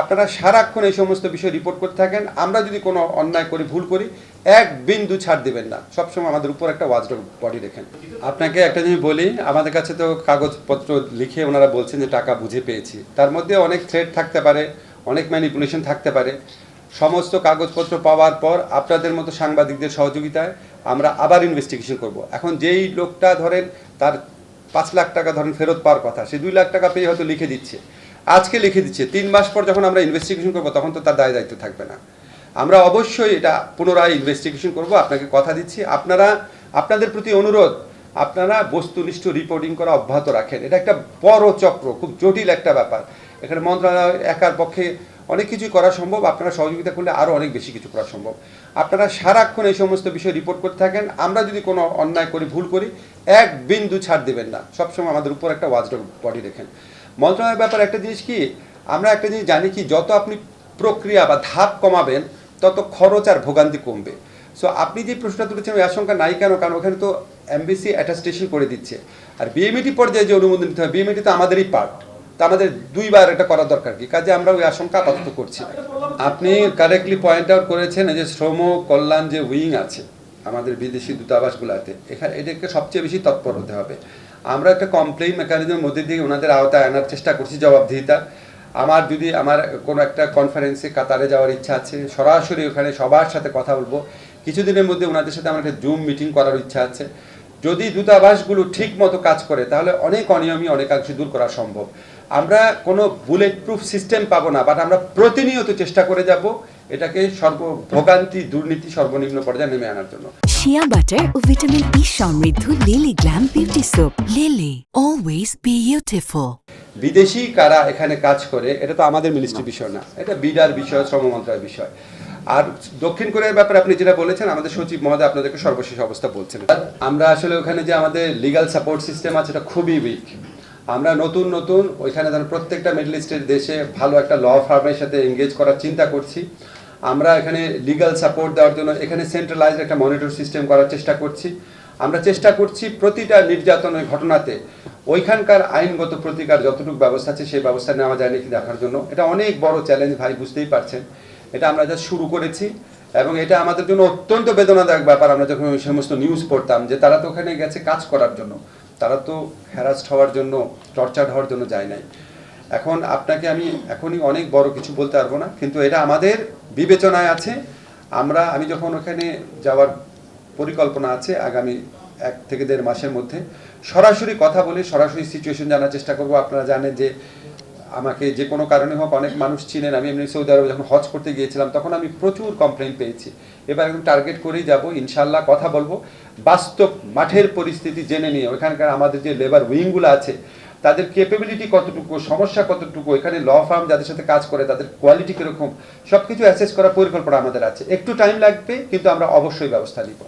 আপনারা সারাক্ষণ এই সমস্ত বিষয় রিপোর্ট করতে থাকেন। আমরা যদি কোনো অন্যায় করি, ভুল করি, এক বিন্দু ছাড় দিবেন না। সবসময় আমাদের উপর একটা ওয়াজডগ বডি রেখেন আপনাকে একটা জিনিস বলি, আমাদের কাছে তো কাগজপত্র লিখে ওনারা বলছেন যে টাকা বুঝে পেয়েছি। তার মধ্যে অনেক থ্রেড থাকতে পারে, অনেক ম্যানিপুলেশন থাকতে পারে। সমস্ত কাগজপত্র পাওয়ার পর আপনাদের মতো সাংবাদিকদের সহযোগিতায় আমরা আবার ইনভেস্টিগেশন করব। এখন যেই লোকটা ধরেন, তার পাঁচ লাখ টাকা ধরেন ফেরত পাওয়ার কথা, সে দুই লাখ টাকা পেয়ে হয়তো লিখে দিচ্ছে। আজকে লিখে দিচ্ছে, তিন মাস পর যখন আমরা ইনভেস্টিগেশন করব, তখন তো তার দায় দায়িত্ব থাকবে না। আমরা অবশ্যই এটা পুনরায় ইনভেস্টিগেশন করব, আপনাকে কথা দিচ্ছি। আপনারা, আপনাদের প্রতি অনুরোধ, আপনারা বস্তুনিষ্ঠ রিপোর্টিং করা অব্যাহত রাখেন। এটা একটা বড় চক্র, খুব জটিল একটা ব্যাপার। এখানে মন্ত্রণালয়, একার পক্ষে অনেক কিছুই করা সম্ভব, আপনারা সহযোগিতা করলে আরও অনেক বেশি কিছু করা সম্ভব। আপনারা সারাক্ষণ এই সমস্ত বিষয় রিপোর্ট করতে থাকেন। আমরা যদি কোনো অন্যায় করি, ভুল করি, এক বিন্দু ছাড় দেবেন না। সবসময় আমাদের উপর একটা ওয়াজডগ বডি রেখেন। মন্ত্রণালয়ের ব্যাপারে একটা জিনিস কি? আমরা একটা জিনিস জানি কি, যত আপনি প্রক্রিয়া বা ধাপ কমাবেন, তত খরচ আর ভোগান্তি কমবে। সো আপনি যে প্রশ্নটা তুলেছেন, ওই আশঙ্কা নাই কেন? কারণ ওখানে তো এমবিসি অ্যাটাস্টেশন করে দিচ্ছে। আর বিএমইটি পর্যায়ে যে অনুমোদন নিতে হবে, বিএমইটি তো আমাদেরই পার্ট। তা আমাদের দুইবার এটা করা দরকার কি? কাজে আমরা ওই আশঙ্কা আপাতত করছি। আপনি কারেক্টলি পয়েন্ট আউট করেছেন যে শ্রম, কল্যাণ যে উইং আছে আমাদের বিদেশি দূতাবাসগুলোতে। এখানে এটাকে সবচেয়ে বেশি তৎপর হতে হবে। আমরা একটা কমপ্লেইন মেকানিজমের মধ্যে দিয়ে ওনাদের আওতায় আনার চেষ্টা করছি জবাবদিহিতা। আমার যদি আমার কোনো একটা কনফারেন্সে কাতারে যাওয়ার ইচ্ছা আছে, সরাসরি ওখানে সবার সাথে কথা বলব। কিছুদিনের মধ্যে ওনাদের সাথে আমার একটা জুম মিটিং করার ইচ্ছা আছে। যদি দূতাবাসগুলো ঠিক মতো কাজ করে তাহলে অনেক অনিয়মই অনেকাংশ দূর করা সম্ভব। আমরা কোনো বুলেট প্রুফ সিস্টেম পাবো না বাট আমরা প্রতিনিয়ত চেষ্টা করে যাব এটাকে সর্ব ভোগান্তি দুর্নীতি সর্বনিম্ন পর্যায়ে নেমে আনার জন্য। শিয়া বাটার ও ভিটামিন ই সমৃদ্ধ Lily glam beauty soap Lily always beautiful বিদেশি কারা এখানে কাজ করে এটা তো আমাদের মিনিস্ট্রির বিষয় না। এটা বিডার বিষয় শ্রম মন্ত্রণালয়ের বিষয়। আর দক্ষিণ কোরিয়ার ব্যাপারে আপনি যেটা বলেছেন, আমাদের সচিব মহোদয় আপনাদেরকে সর্বশেষ অবস্থা বলছেন। আমরা আসলে ওখানে যে আমাদের লিগাল সাপোর্ট সিস্টেম আছে, এটা খুবই উইক আমরা নতুন নতুন ওইখানে ধরেন প্রত্যেকটা মিডল ইস্টের দেশে ভালো একটা ল ফার্মের সাথে এঙ্গেজ করার চিন্তা করছি। আমরা এখানে লিগাল সাপোর্ট দেওয়ার জন্য এখানে সেন্ট্রালাইজড একটা মনিটর সিস্টেম করার চেষ্টা করছি। আমরা চেষ্টা করছি প্রতিটা নির্যাতনের ঘটনাতে। ওইখানকার আইনগত প্রতিকার যতটুকু ব্যবস্থা আছে, সেই ব্যবস্থা নেওয়া যায় নাকি দেখার জন্য। এটা অনেক বড় চ্যালেঞ্জ ভাই, বুঝতেই পারছেন। এটা আমরা যা শুরু করেছি এবং এটা আমাদের জন্য অত্যন্ত বেদনাদায়ক ব্যাপার। আমরা যখন ওই সমস্ত নিউজ পড়তাম যে তারা তো ওখানে গেছে কাজ করার জন্য। তারা তো হ্যারাস্ট হওয়ার জন্য টর্চার হওয়ার জন্য যায় নাই। এখন আপনাকে আমি এখনই অনেক বড় কিছু বলতে পারব না, কিন্তু এটা আমাদের বিবেচনায় আছে। আমরা, আমি যখন ওখানে যাওয়ার পরিকল্পনা আছে আগামী এক থেকে দেড় মাসের মধ্যে। সরাসরি কথা বলে সরাসরি সিচুয়েশন জানার চেষ্টা করব। আপনারা জানেন যে আমাকে যে কোনো কারণে হোক অনেক মানুষ চিনেন। আমি এমনি সৌদি আরবে যখন হজ করতে গিয়েছিলাম, তখন আমি প্রচুর কমপ্লেন পেয়েছি। এবার একদম টার্গেট করেই যাব ইনশাল্লাহ কথা বলব। বাস্তব মাঠের পরিস্থিতি জেনে নিয়ে ওখানকার আমাদের যে লেবার উইংগুলো আছে, তাদের ক্যাপেবিলিটি কতটুকু, সমস্যা কতটুকু, এখানে ল ফার্ম যাদের সাথে কাজ করে, তাদের কোয়ালিটি কীরকম সব কিছু অ্যাসেস করার পরিকল্পনা আমাদের আছে। একটু টাইম লাগবে, কিন্তু আমরা অবশ্যই ব্যবস্থা নিব।